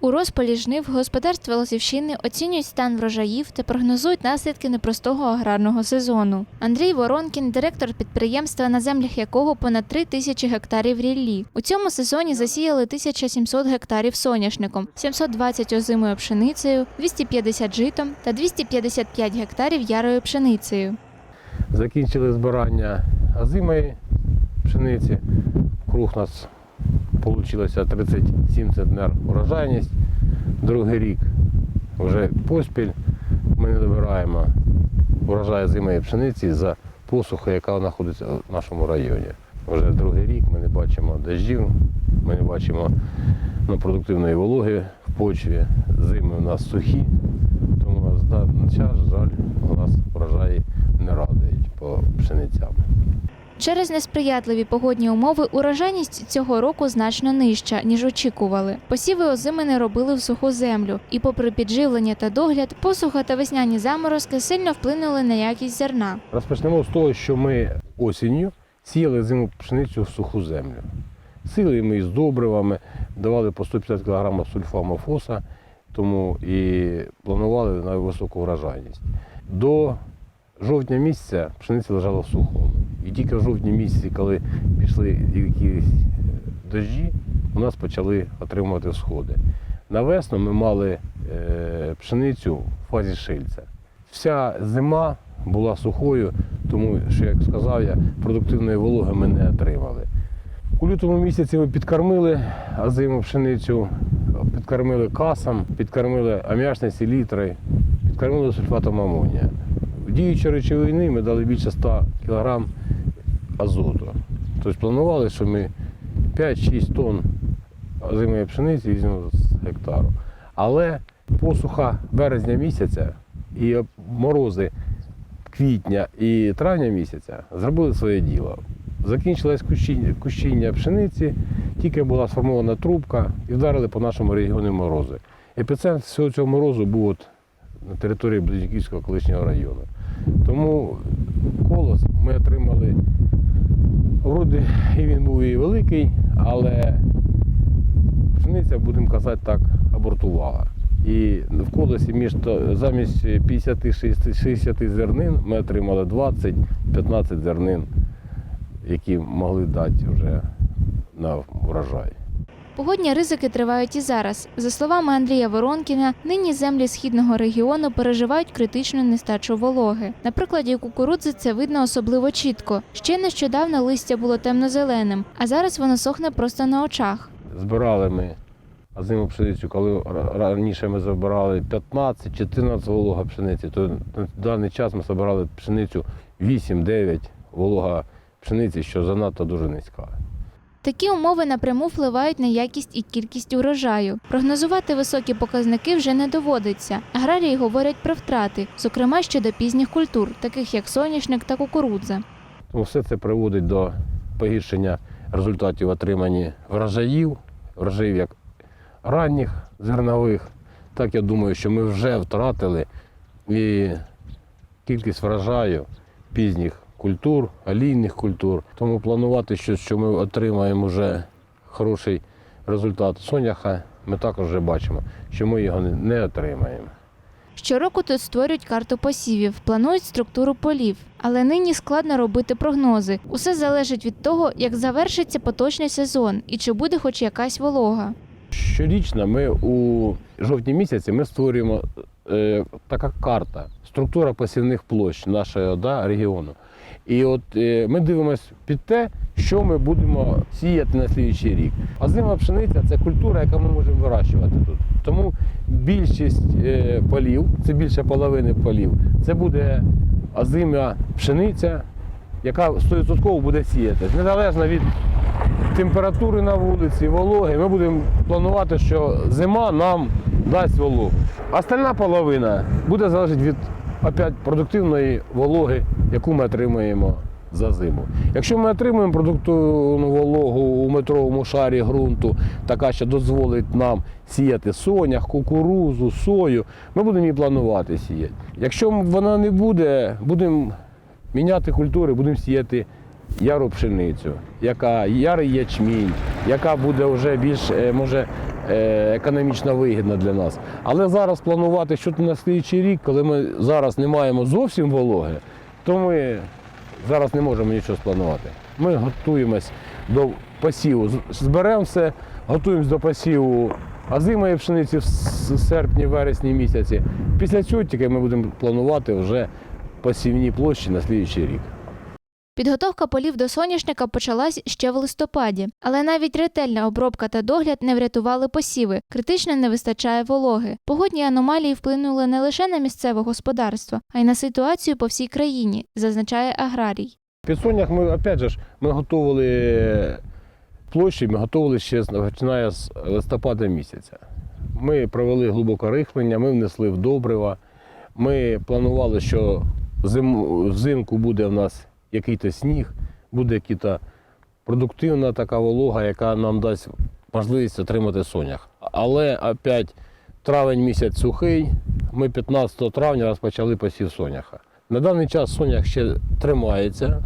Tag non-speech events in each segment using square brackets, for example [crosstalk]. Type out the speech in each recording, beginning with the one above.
У розпалі жнив господарства Лозівщини оцінюють стан врожаїв та прогнозують наслідки непростого аграрного сезону. Андрій Воронкін, директор підприємства, на землях якого понад 3 тисячі гектарів ріллі. У цьому сезоні засіяли 1700 гектарів соняшником, 720 озимою пшеницею, 250 житом та 255 гектарів ярою пшеницею. Закінчили збирання озимої пшениці. Круг нас вийшло 37 центнер урожайність. Другий рік вже поспіль ми не добираємо урожай озимої пшениці за посуху, яка знаходиться в нашому районі. Вже другий рік ми не бачимо дощів, ми не бачимо ну, продуктивної вологи в почві. Зими у нас сухі, тому на час, жаль, у нас врожаї не радують по пшеницям. Через несприятливі погодні умови урожайність цього року значно нижча, ніж очікували. Посіви озимини робили в суху землю, і, попри підживлення та догляд, посуха та весняні заморозки сильно вплинули на якість зерна. Розпочнемо з того, що ми осінню сіяли зиму пшеницю в суху землю. Сили ми із добривами, давали по 150 кг сульфамофоса, тому і планували на високу врожайність. До жовтня місяця пшениця лежала в сухому. І тільки в жовтні місяці, коли пішли якісь дощі, у нас почали отримувати сходи. На весну ми мали е, пшеницю в фазі шильця. Вся зима була сухою, тому що, як сказав я, продуктивної вологи ми не отримали. У лютому місяці ми підкормили озиму пшеницю, підкормили касом, підкормили аміачні селітри, підкормили сульфатом амонія. Діючі речовини ми дали більше 100 кг азоту. Тобто планували, що ми 5-6 тонн озимої пшениці візьмемо з гектару. Але посуха березня місяця і морози квітня і травня місяця зробили своє діло. Закінчилось кущіння, кущіння пшениці, тільки була сформована трубка і вдарили по нашому регіону морози. Епіцентр всього цього морозу був от на території Близнюківського колишнього району. Тому колос ми отримали, вроді і він був і великий, але пшениця, будемо казати так, абортувала. І в колесі між замість 50-60 зернин ми отримали 20-15 зернин, які могли дати вже на врожай. Погодні ризики тривають і зараз. За словами Андрія Воронкіна, нині землі східного регіону переживають критичну нестачу вологи. На прикладі кукурудзи це видно особливо чітко. Ще нещодавно листя було темно-зеленим, а зараз воно сохне просто на очах. Збирали ми озиму пшеницю, коли раніше ми забирали 15-14 волога пшениці, то на даний час ми збирали пшеницю 8-9 волога пшениці, що занадто дуже низька. Такі умови напряму впливають на якість і кількість урожаю. Прогнозувати високі показники вже не доводиться. Аграрії говорять про втрати, зокрема щодо пізніх культур, таких як соняшник та кукурудза. Тому все це приводить до погіршення результатів отримані врожаїв, врожаїв як ранніх зернових. Так я думаю, що ми вже втратили і кількість врожаю пізніх культур, олійних культур. Тому планувати, що, що ми отримаємо вже хороший результат соняха, ми також вже бачимо, що ми його не- не отримаємо. Щороку тут створюють карту посівів, планують структуру полів. Але нині складно робити прогнози. Усе залежить від того, як завершиться поточний сезон і чи буде хоч якась волога. Щорічно ми у жовтні місяці ми створюємо е, така карта, структура посівних площ нашого да, регіону. І от е, ми дивимося під те, що ми будемо сіяти на слідчий рік. Озима пшениця це культура, яку ми можемо вирощувати тут. Тому більшість е, полів, це більше половини полів, це буде озима пшениця, яка 100% буде сіятись. Незалежно від температури на вулиці, вологи, ми будемо планувати, що зима нам дасть вологу. Остальна половина буде залежати від опять, продуктивної вологи, яку ми отримуємо за зиму. Якщо ми отримуємо продуктивну вологу у метровому шарі ґрунту, така, що дозволить нам сіяти сонях, кукурузу, сою, ми будемо її планувати сіяти. Якщо вона не буде, будемо міняти культури, будемо сіяти яру пшеницю, яка ярий ячмінь, яка буде вже більш е, може економічно вигідна для нас. Але зараз планувати щось на слідчий рік, коли ми зараз не маємо зовсім вологи, то ми зараз не можемо нічого спланувати. Ми готуємось до посіву. Зберемо все, готуємось до посіву озимої пшениці в серпні-вересні місяці. Після цього тільки ми будемо планувати вже посівні площі на слідчий рік. Підготовка полів до соняшника почалась ще в листопаді, але навіть ретельна обробка та догляд не врятували посіви. Критично не вистачає вологи. Погодні аномалії вплинули не лише на місцеве господарство, а й на ситуацію по всій країні, зазначає аграрій. Під сонях ми, опять же, ми готували площі, ми готували ще починає з листопада місяця. Ми провели глибоке рихлення, ми внесли в добрива. Ми планували, що взимку буде в нас якийсь сніг, буде якась продуктивна така волога, яка нам дасть можливість отримати сонях. Але опять травень місяць сухий, ми 15 травня розпочали посів соняха. На даний час сонях ще тримається,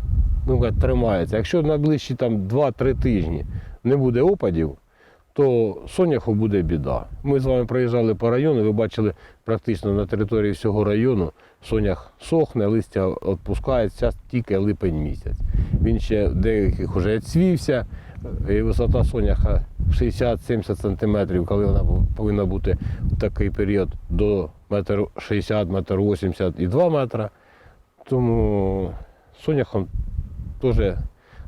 ну, тримається. Якщо на ближчі там 2-3 тижні не буде опадів, то соняху буде біда. Ми з вами проїжджали по району, ви бачили практично на території всього району сонях сохне, листя відпускається, тільки липень місяць. Він ще деяких вже відцвівся, і висота соняха 60-70 см, коли вона повинна бути в такий період до 1,60 м, 1,80 м і 2 метра. Тому соняхом теж,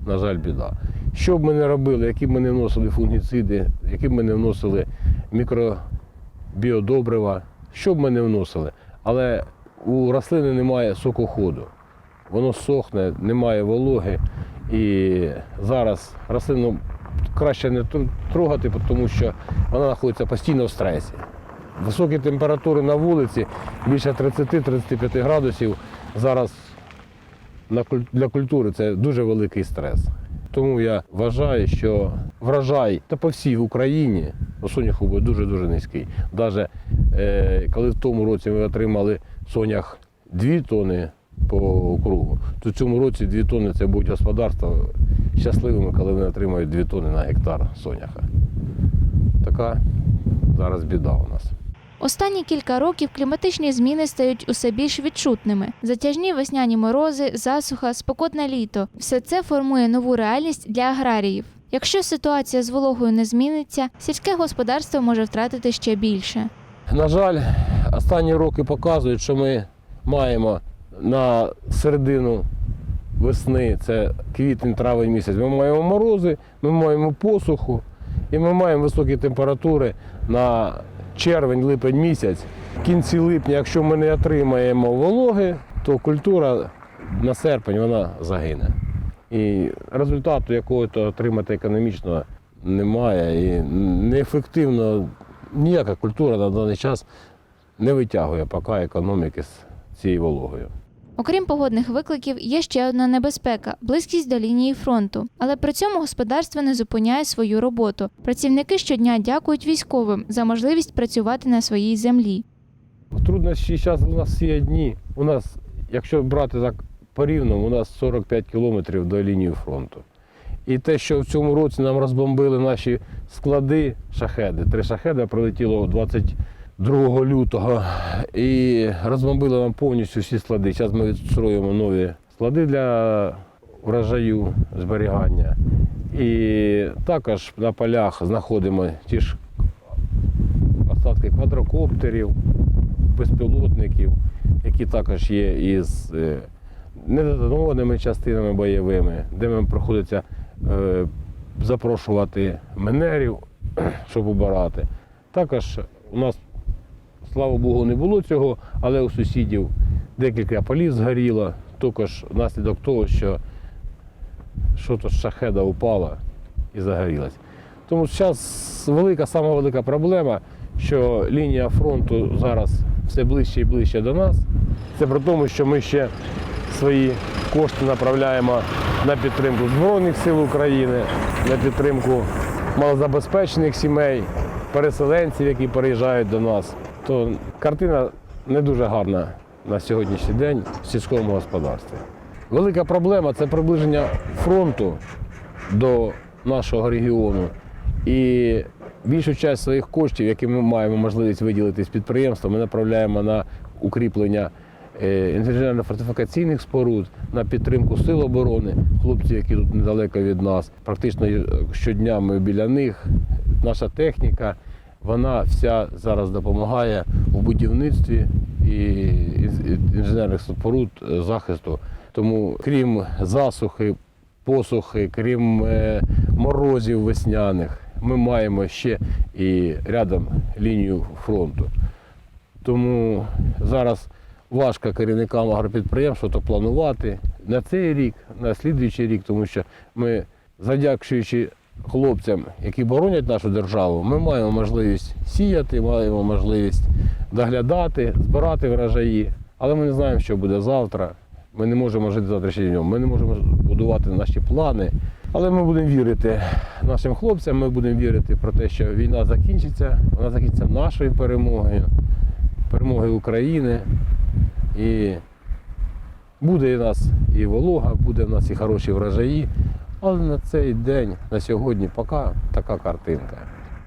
на жаль, біда. Що б ми не робили, які б ми не вносили фунгіциди, які б ми не вносили мікробіодобрива, що б ми не вносили, але у рослини немає сокоходу. Воно сохне, немає вологи. І зараз рослину краще не трогати, тому що вона знаходиться постійно в стресі. Високі температури на вулиці, більше 30-35 градусів. Зараз для культури це дуже великий стрес. Тому я вважаю, що врожай та по всій Україні соняху буде дуже-дуже низький. Навіть е, коли в тому році ми отримали сонях 2 тони по округу, то в цьому році 2 тони це будуть господарства щасливими, коли вони отримають 2 тони на гектар соняха. Така зараз біда у нас. Останні кілька років кліматичні зміни стають усе більш відчутними. Затяжні весняні морози, засуха, спекотне літо все це формує нову реальність для аграріїв. Якщо ситуація з вологою не зміниться, сільське господарство може втратити ще більше. На жаль, останні роки показують, що ми маємо на середину весни, це квітень, травень місяць. Ми маємо морози, ми маємо посуху і ми маємо високі температури на червень, липень місяць. В кінці липня, якщо ми не отримаємо вологи, то культура на серпень вона загине. І результату якого-то отримати економічно немає. І неефективно ніяка культура на даний час не витягує поки економіки з цією вологою. Окрім погодних викликів, є ще одна небезпека близькість до лінії фронту. Але при цьому господарство не зупиняє свою роботу. Працівники щодня дякують військовим за можливість працювати на своїй землі. Труднощі зараз у нас всі одні. У нас, якщо брати так порівну, у нас 45 кілометрів до лінії фронту. І те, що в цьому році нам розбомбили наші склади, шахеди, три шахеди прилетіло 22 лютого і розбомбили нам повністю всі склади. Зараз ми відстроюємо нові склади для врожаю зберігання. І також на полях знаходимо ті ж остатки квадрокоптерів, безпілотників, які також є із е, недетонованими частинами бойовими, де нам приходиться е, запрошувати менерів, [clears throat] щоб обирати. Також у нас, слава Богу, не було цього, але у сусідів декілька полів згоріло, також внаслідок того, що щось шахеда упало і загорілось. Тому зараз велика, сама велика проблема, що лінія фронту зараз все ближче і ближче до нас. Це при тому, що ми ще свої кошти направляємо на підтримку Збройних сил України, на підтримку малозабезпечених сімей, переселенців, які переїжджають до нас. То картина не дуже гарна на сьогоднішній день в сільському господарстві. Велика проблема це приближення фронту до нашого регіону. І Більшу частину своїх коштів, які ми маємо можливість виділити з підприємства, ми направляємо на укріплення е, інженерно-фортифікаційних споруд, на підтримку сил оборони, хлопці, які тут недалеко від нас. Практично е, щодня ми біля них. Наша техніка, вона вся зараз допомагає в будівництві і інженерних споруд е, захисту. Тому крім засухи, посухи, крім е, морозів весняних, ми маємо ще і рядом лінію фронту. Тому зараз важко керівникам агропідприємств то планувати на цей рік, на слідуючий рік, тому що ми, задякуючи хлопцям, які боронять нашу державу, ми маємо можливість сіяти, маємо можливість доглядати, збирати врожаї. Але ми не знаємо, що буде завтра. Ми не можемо жити завтрашнім днем, ми не можемо будувати наші плани. Але ми будемо вірити нашим хлопцям, ми будемо вірити про те, що війна закінчиться, вона закінчиться нашою перемогою, перемогою України. І буде у нас і волога, буде в нас і хороші врожаї. Але на цей день, на сьогодні, поки така картинка.